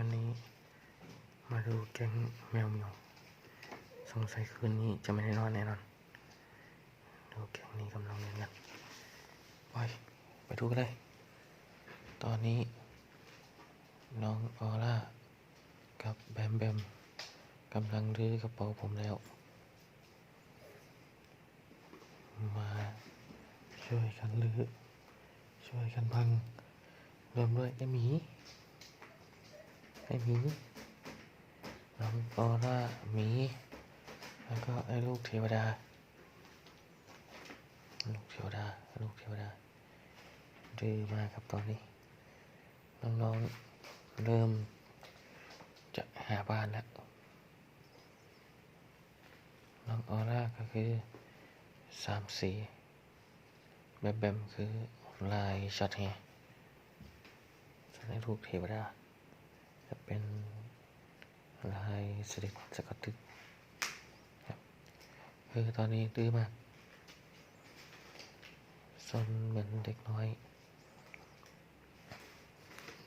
วันนี้ มาดูแก๊งแมวเหมียวสงสัยคืนนี้จะไม่ได้นอนแน่นอนดูแก๊งนี้กำลังเล่นกันไปไปดูกันเลย ตอนนี้ น้องออร่ากับแบมแบมกำลังรื้อกระเป๋าผมแล้ว มาช่วยกันรื้อช่วยกันพังรวมด้วยไอ้หมี ไอหมีน้องออร่าหมี แล้วก็ไอ้ลูกเทวดา ลูกเทวดา ลูกเทวดาดื้อมากครับตอนนี้ น้องๆเริ่มจะหาบ้านแล้ว น้องออร่าก็คือสามสีแบมแบมคือลายช็อตแฮร์ส่วนไอ้ลูกเทวดา จะเป็นลายสลิดสกอตติชครับคือตอนนี้ดื้อมากซนเหมือนเด็กน้อย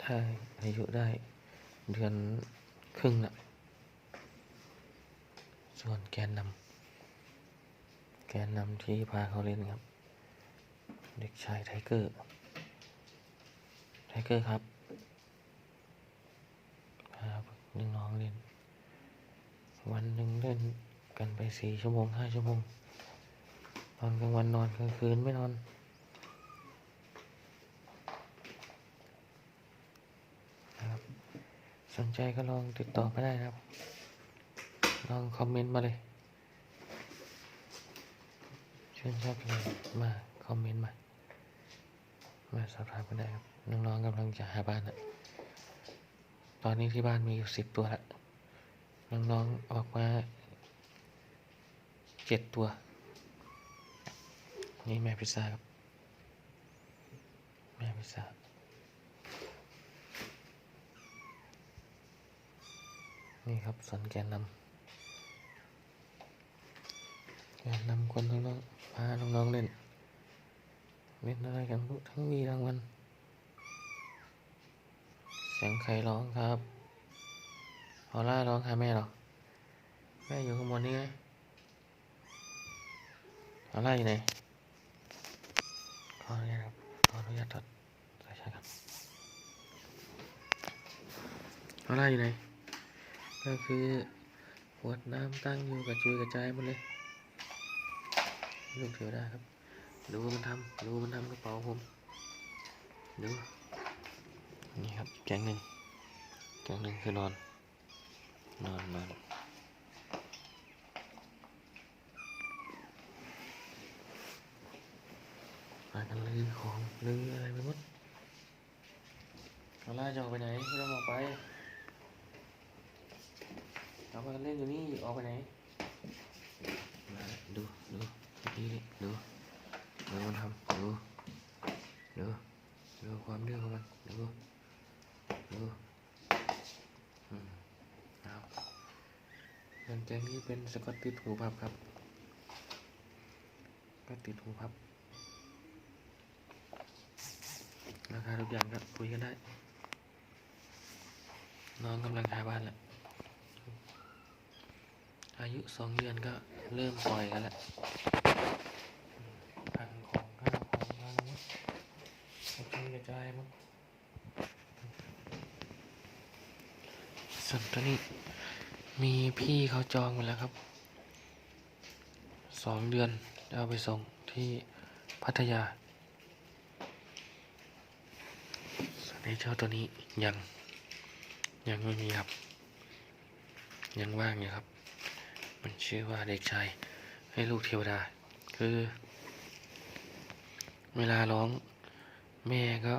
ได้อายุได้เดือนครึ่งละส่วนแกนนำแกนนำที่พาเขาเล่นครับ เด็กชายไทเกอร์ ไทเกอร์ครับพา น้องๆเล่น วันหนึ่งเล่นกันไปสี่ชั่วโมงห้าชั่วโมง ตอนกลางวันนอนกลางคืนไม่นอนนะครับสนใจก็ลองติดต่อมาได้นะครับ ลองคอมเมนต์มาเลยชื่นชอบอะไรมาคอมเมนต์มา มาสอบถามกันได้ครับ น้องๆกำลังจะหาบ้านนะ ตอนนี้ที่บ้านมีอยู่สิบตัวละน้องๆออกมาเจ็ดตัว นี่แม่พิซซ่าครับ แม่พิซซ่านี่ครับสอนแกนนำแกนนำคนน้องๆพาน้องๆเล่น เล่นอะไรกันทั้งวีทั้งวัน สียงใครร้องครับออล่าร้องหาแม่หรอ แม่อยู่ข้างบนนี่ไงออล่าอยู่ไหน ขออนุญาตครับ ขออนุญาตถอดสายชาร์จครับออล่าอยู่ไหน ก็คือขวดน้ำตั้งอยู่กระจุยกระจายหมดเลยลูกเทวดาครับ ดูมันทำดูมันทำกระเป๋าผม ดู นี่ครับแกงหนึ่งแกงหนึ่งคือนอน นอนนอนไปกันลือของลืออะไรไปหมดเอาล่าจะออกไปไหนไม่ต้องออกไปเราไปกันเล่นอยู่นี่ออกไปไหนมาดูดูนี่นี่ดูดูมันทำดูดูดูความดื้อของมันดู ดูอืมเอาส่วนแกนี้เป็นสกอตติดหูพับครับก็ติดหูพับราคาทุกอย่างครับคุยกันได้ น้องกำลังหาบ้านแหล้วอายุสองเดือนก็เริ่มปล่อยกันแล้วพังของข้าวของพังหมดกระจายกระจายหมดส่วน ตัวนี้ มีพี่เขาจองไว้แล้วครับสองเดือนจะเอาไปส่งที่พัทยาส่วนไอ้เจ้าตัวนี้ยัง ยังไม่มีครับ ยังว่างอยู่ครับ มันชื่อว่าเด็กชายให้ลูกเทวดา คือ เวลาร้อง แม่ก็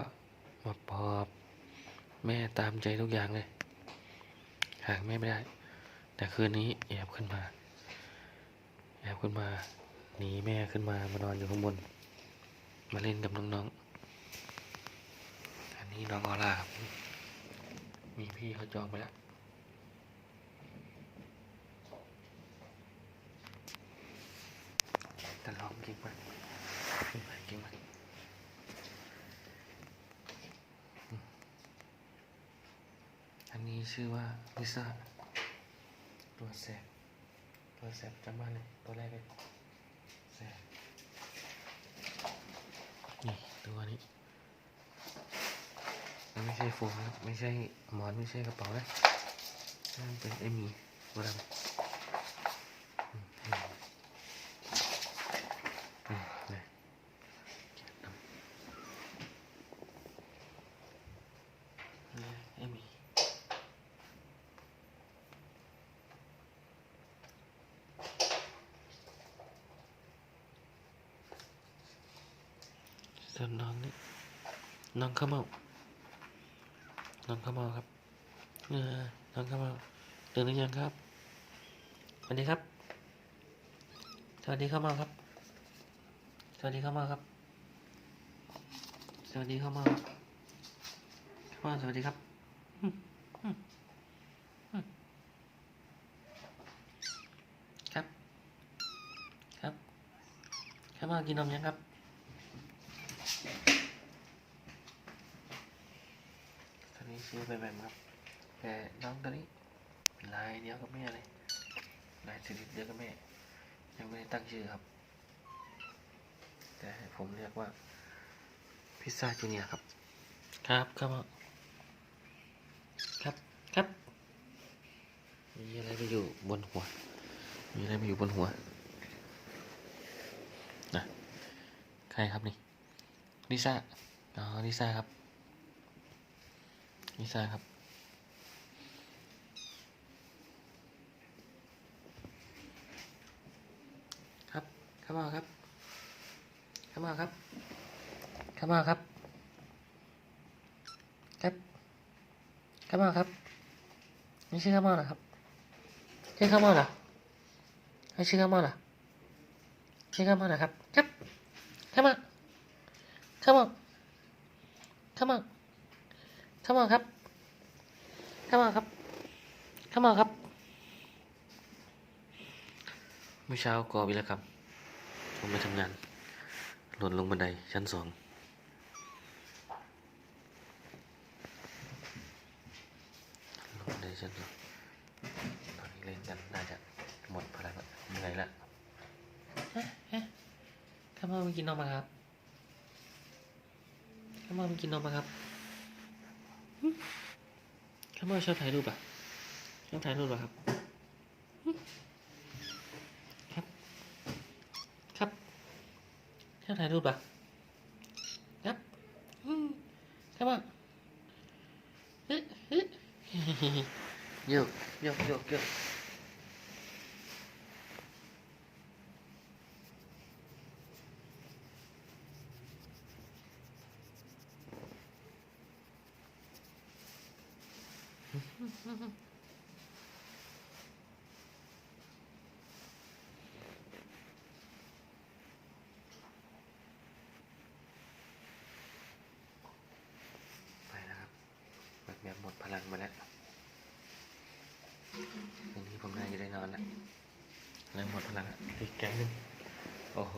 มาปอบ แม่ตามใจทุกอย่างเลยากแม่ไม่ได้ แต่คืนนี้แอบขึ้นมาแอบขึ้นมาหนีแม่ขึ้นมามานอนอยู่ข้างบน มาเล่นกับน้องๆ อันนี้น้องออร่าครับ มีพี่เขาจองไปแล้วแต่ลองเก่งมากเก่งมากเก่งมากอืมอันนี้ นี้ ชื่อว่าลิซ่าตัวแสบตัวแสบจำบ้านเลยตัวแรกเลยแสบนี่ตัวนี้มันไม่ใช่โฟมนะไม่ใช่หมอนไม่ใช่กระเป๋านะนั่นเป็นไอมีตัวดำอืมอืมอืมนี่ดำนี่ไอหมี ส่วนน้องนี่น้องข้าวเมาน้องข้าวเมาครับเออน้องข้าวเมาตื่นหรือยังครับสวัสดีครับ สวัสดีข้าวเมาครับ สวัสดีข้าวเมาครับ สวัสดีข้าวเมาครับข้าวเมาสวัสดีครับครับ ครับข้าวเมากินนมยังครับ ตัวนี้ชื่อแบมแบมครับ แต่น้องตัวนี้ลายเดียวกับแม่เลยลายชนิดเดียวกับแม่ ยังไม่ได้ตั้งชื่อครับ แต่ผมเรียกว่าพิซซ่าจูเนียครับ ครับครับครับครับ มีอะไรไปอยู่บนหัว มีอะไรไปอยู่บนหัวนะใครครับนี่ ลิซ่า อ๋อ ลิซ่าครับ ลิซ่าครับ ครับเข้ามาครับเข้ามาครับเข้ามาครับ ครับเข้ามาครับนี่ชื่อเข้ามาเหรอครับชื่อเข้ามาเหรอให้ชื่อเข้ามาเหรอชื่อเข้ามาเหรอครับ ครับเข้ามา ข้ามาเข้ามาเข้ามาครับเข้ามาครับเข้ามาครับ เมื่อเช้าก่อวิรกรรมผมไปทำงาน หล่นลงบันไดชั้นสองลงบันไดชั้นสองตอนนี้เล่นกันน่าจะหมดพลังละเหนื่อยละเข้ามามากินนมมาครับเข้า มามกินนมมาครับข้ามาชอบถ่ายรูปอะชอบถ่ายรูปเหรอครับ ครับ ครับชอบถ่ายรูปอะครับข้ามาเฮ้ยเฮ้ยโยกโยกโยกโยกไปแล้วครับแบบแบบหมดพลังมาแล้วคืนนี้ผมน่าจะได้นอนแล้ว เริ่มหมดพลังแล้วอีกแก๊งนึงโอ้โห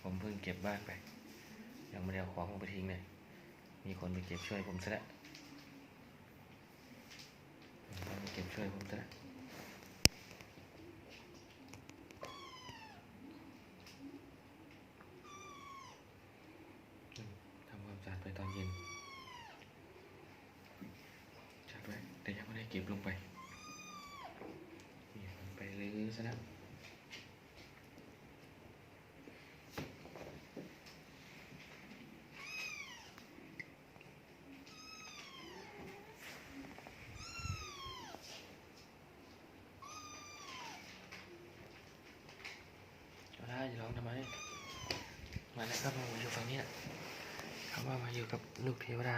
ผมเพิ่งเก็บบ้านไป ยังไม่ได้เอาของลงไปทิ้งเลย มีคนไปเก็บช่วยผมซะแล้วมีคนไปเก็บช่วยผมซะแล้วทำความสะอาดไปตอนเย็นจัดไว้แต่ยังไม่ได้เก็บลงไป ซะแล้วเอาได้จะร้องทำไม มาแล้วก็มาอยู่ฝั่งนี้แหละเขาว่ามาอยู่กับลูกเทวดา